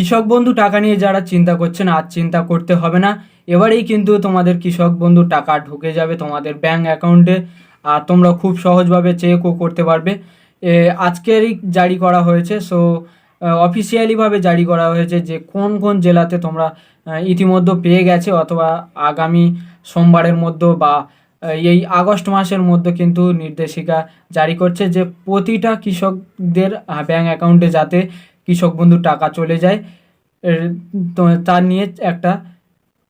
কৃষক বন্ধু টাকা নিয়ে যারা চিন্তা করছেন, আর চিন্তা করতে হবে না। এবারেই কিন্তু তোমাদের কৃষক বন্ধু টাকা ঢুকে যাবে তোমাদের ব্যাঙ্ক অ্যাকাউন্টে আর তোমরা খুব সহজভাবে চেকও করতে পারবে। আজকেরই জারি করা হয়েছে সো অফিসিয়ালিভাবে জারি করা হয়েছে যে কোন কোন জেলাতে তোমরা ইতিমধ্যে পেয়ে গেছে, অথবা আগামী সোমবারের মধ্যে বা এই আগস্ট মাসের মধ্যে কিন্তু নির্দেশিকা জারি করছে যে প্রতিটা কৃষকদের ব্যাঙ্ক অ্যাকাউন্টে যাতে কৃষক বন্ধু টাকা চলে যায়। তো তার নিয়ে একটা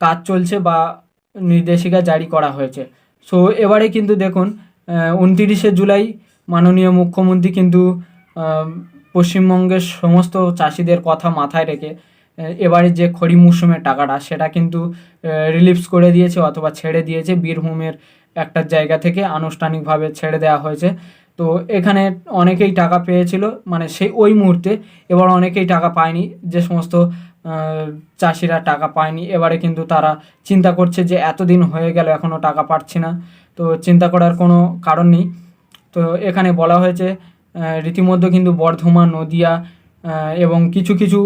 কাজ চলছে বা নির্দেশিকা জারি করা হয়েছে। সো এবারে কিন্তু দেখুন উনতিরিশে জুলাই মাননীয় মুখ্যমন্ত্রী কিন্তু পশ্চিমবঙ্গের সমস্ত চাষিদের কথা মাথায় রেখে এবারে যে খরিফ মৌসুমের টাকাটা সেটা কিন্তু রিলিফস করে দিয়েছে অথবা ছেড়ে দিয়েছে। বীরভূমের একটা জায়গা থেকে আনুষ্ঠানিকভাবে ছেড়ে দেওয়া হয়েছে। তো এখানে অনেকেই টাকা পেয়েছিল মানে সেই ওই মুহূর্তে। এবার অনেকেই টাকা পায়নি, যে সমস্ত চাষিরা টাকা পায়নি। এবারে কিন্তু তারা চিন্তা করছে যে এতদিন হয়ে গেল এখনও টাকা পাচ্ছি না। তো চিন্তা করার কোনো কারণ নেই। তো এখানে বলা হয়েছে রীতিমধ্যে কিন্তু বর্ধমান, নদিয়া এবং কিছু কিছু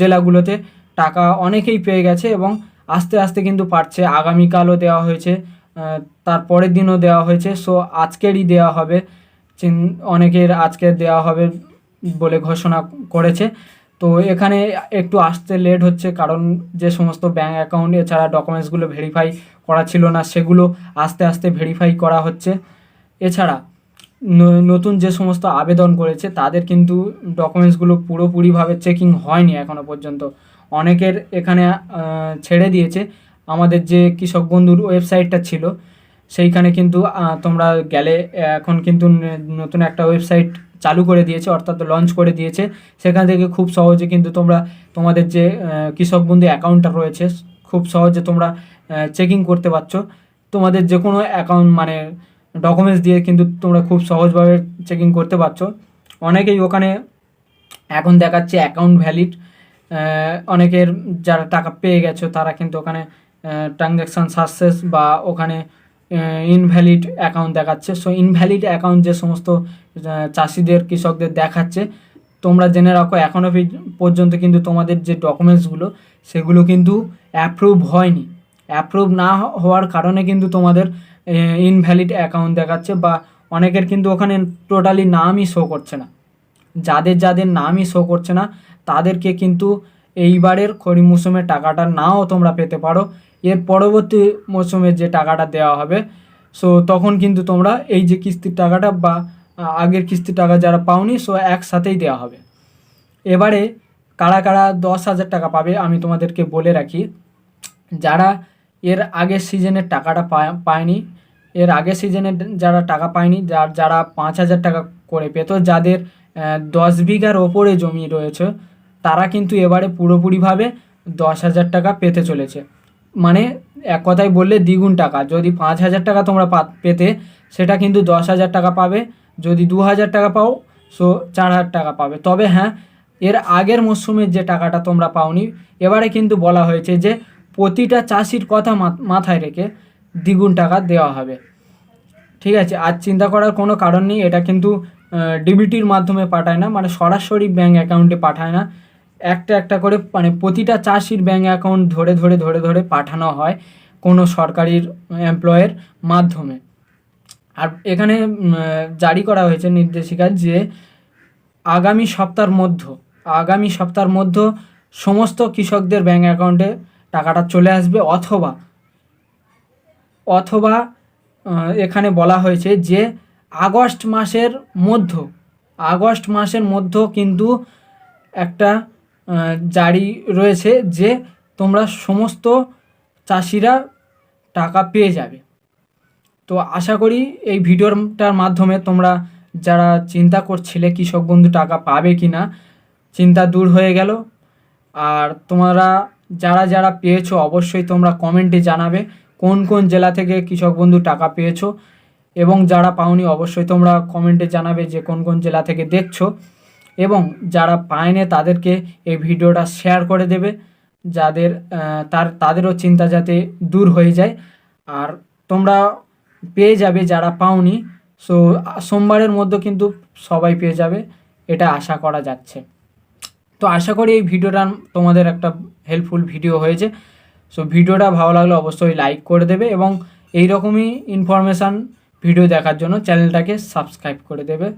জেলাগুলোতে টাকা অনেকেই পেয়ে গেছে এবং আস্তে আস্তে কিন্তু পাচ্ছে আগামীকালও দেওয়া হয়েছে তার পরের দিনও দেওয়া হয়েছে। সো আজকেরই দেওয়া হবে। অনেকের আজকে দেওয়া হবে বলে ঘোষণা করেছে। তো এখানে একটু আসতে লেট হচ্ছে কারণ যে সমস্ত ব্যাঙ্ক অ্যাকাউন্ট এছাড়া ডকুমেন্টসগুলো ভেরিফাই করা ছিল না, সেগুলো আস্তে আস্তে ভেরিফাই করা হচ্ছে। এছাড়া নতুন যে সমস্ত আবেদন করেছে, তাদের কিন্তু ডকুমেন্টসগুলো পুরোপুরিভাবে চেকিং হয়নি এখনও পর্যন্ত। অনেকের এখানে ছেড়ে দিয়েছে। আমাদের যে কৃষক বন্ধুর ওয়েবসাইটটা ছিল সেইখানে কিন্তু তোমরা গেলে এখন কিন্তু নতুন একটা ওয়েবসাইট চালু করে দিয়েছে, অর্থাৎ লঞ্চ করে দিয়েছে। সেখান থেকে খুব সহজে কিন্তু তোমরা তোমাদের যে কৃষক বন্ধু অ্যাকাউন্টটা রয়েছে, খুব সহজে তোমরা চেকিং করতে পারছ। তোমাদের যে কোনো অ্যাকাউন্ট মানে ডকুমেন্টস দিয়ে কিন্তু তোমরা খুব সহজভাবে চেকিং করতে পারছ। অনেকেই ওখানে এখন দেখাচ্ছে অ্যাকাউন্ট ভ্যালিড অনেকের যারা টাকা পেয়ে গেছো, তারা কিন্তু ওখানে ট্রানজ্যাকশান সাকসেস বা ওখানে ইনভ্যালিড অ্যাকাউন্ট দেখাচ্ছে। সো ইনভ্যালিড অ্যাকাউন্ট যে সমস্ত চাষিদের, কৃষকদের দেখাচ্ছে, তোমরা জেনে রাখো এখনও পর্যন্ত কিন্তু তোমাদের যে ডকুমেন্টসগুলো সেগুলো কিন্তু অ্যাপ্রুভ হয়নি। অ্যাপ্রুভ না হওয়ার কারণে কিন্তু তোমাদের ইনভ্যালিড অ্যাকাউন্ট দেখাচ্ছে বা অনেকের কিন্তু ওখানে টোটালি নামই শো করছে না। যাদের যাদের নামই শো করছে না, তাদেরকে কিন্তু এইবারের খরিফ মৌসুমের টাকাটা নাও তোমরা পেতে পারো। এর পরবর্তী মৌসুমে যে টাকাটা দেওয়া হবে সো তখন কিন্তু তোমরা এই যে কিস্তির টাকাটা বা আগের কিস্তির টাকা যারা পাওনি সো একসাথেই দেওয়া হবে। এবারে কারা কারা দশ হাজার টাকা পাবে আমি তোমাদেরকে বলে রাখি। যারা এর আগের সিজনের টাকাটা পায়- পায়নি, এর আগের সিজনে যারা টাকা পায়নি, যার, যারা পাঁচ হাজার টাকা করে পেত, যাদের দশ বিঘার ওপরে জমি রয়েছে, তারা কিন্তু এবারে পুরোপুরিভাবে দশ হাজার টাকা পেতে চলেছে। মানে এক কথায় বললে দ্বিগুণ টাকা। যদি পাঁচ হাজার টাকা তোমরা পেতে, সেটা কিন্তু দশ হাজার টাকা পাবে। যদি দু হাজার টাকা পাও, সো চার হাজার টাকা পাবে। তবে হ্যাঁ এর আগের মরশুমের যে টাকাটা তোমরা পাওনি, এবারে কিন্তু বলা হয়েছে যে প্রতিটা চাষির কথা মাথায় রেখে দ্বিগুণ টাকা দেওয়া হবে। ঠিক আছে? আর চিন্তা করার কোনো কারণ নেই। এটা কিন্তু ডিবিটির মাধ্যমে পাঠায় না। মানে সরাসরি ব্যাঙ্ক অ্যাকাউন্টে পাঠায় না। একটা একটা করে মানে প্রতিটা চাষির ব্যাঙ্ক অ্যাকাউন্ট ধরে ধরে ধরে ধরে পাঠানো হয় কোনো সরকারি এমপ্লয়ের মাধ্যমে। আর এখানে জারি করা হয়েছে নির্দেশিকা যে আগামী সপ্তাহের মধ্য, আগামী সপ্তাহের মধ্য সমস্ত কৃষকদের ব্যাঙ্ক অ্যাকাউন্টে টাকাটা চলে আসবে অথবা অথবা এখানে বলা হয়েছে যে আগস্ট মাসের মধ্য, আগস্ট মাসের মধ্য কিন্তু একটা জারি রয়েছে যে তোমরা সমস্ত চাষিরা টাকা পেয়ে যাবে। তো আশা করি এই ভিডিওটার মাধ্যমে তোমরা যারা চিন্তা করছিলে কৃষক বন্ধু টাকা পাবে কি না চিন্তা দূর হয়ে গেল। আর তোমরা যারা যারা পেয়েছ অবশ্যই তোমরা কমেন্টে জানাবে কোন কোন জেলা থেকে কৃষক বন্ধু টাকা পেয়েছ। এবং যারা পাওনি অবশ্যই তোমরা কমেন্টে জানাবে যে কোন কোন জেলা থেকে দেখছ। এবং যারা পায়নি তাদেরকে এই ভিডিওটা শেয়ার করে দেবে, যাদের তার, তাদেরও চিন্তা যাতে দূর হয়ে যায়। আর তোমরা পেয়ে যাবে যারা পাওনি সো সোমবারের মধ্যে কিন্তু সবাই পেয়ে যাবে, এটা আশা করা যাচ্ছে। তো আশা করি এই ভিডিওটা তোমাদের একটা হেল্পফুল ভিডিও হয়েছে। সো ভিডিওটা ভালো লাগলে অবশ্যই লাইক করে দেবে এবং এই রকমই ইনফরমেশান ভিডিও দেখার জন্য চ্যানেলটাকে সাবস্ক্রাইব করে দেবে।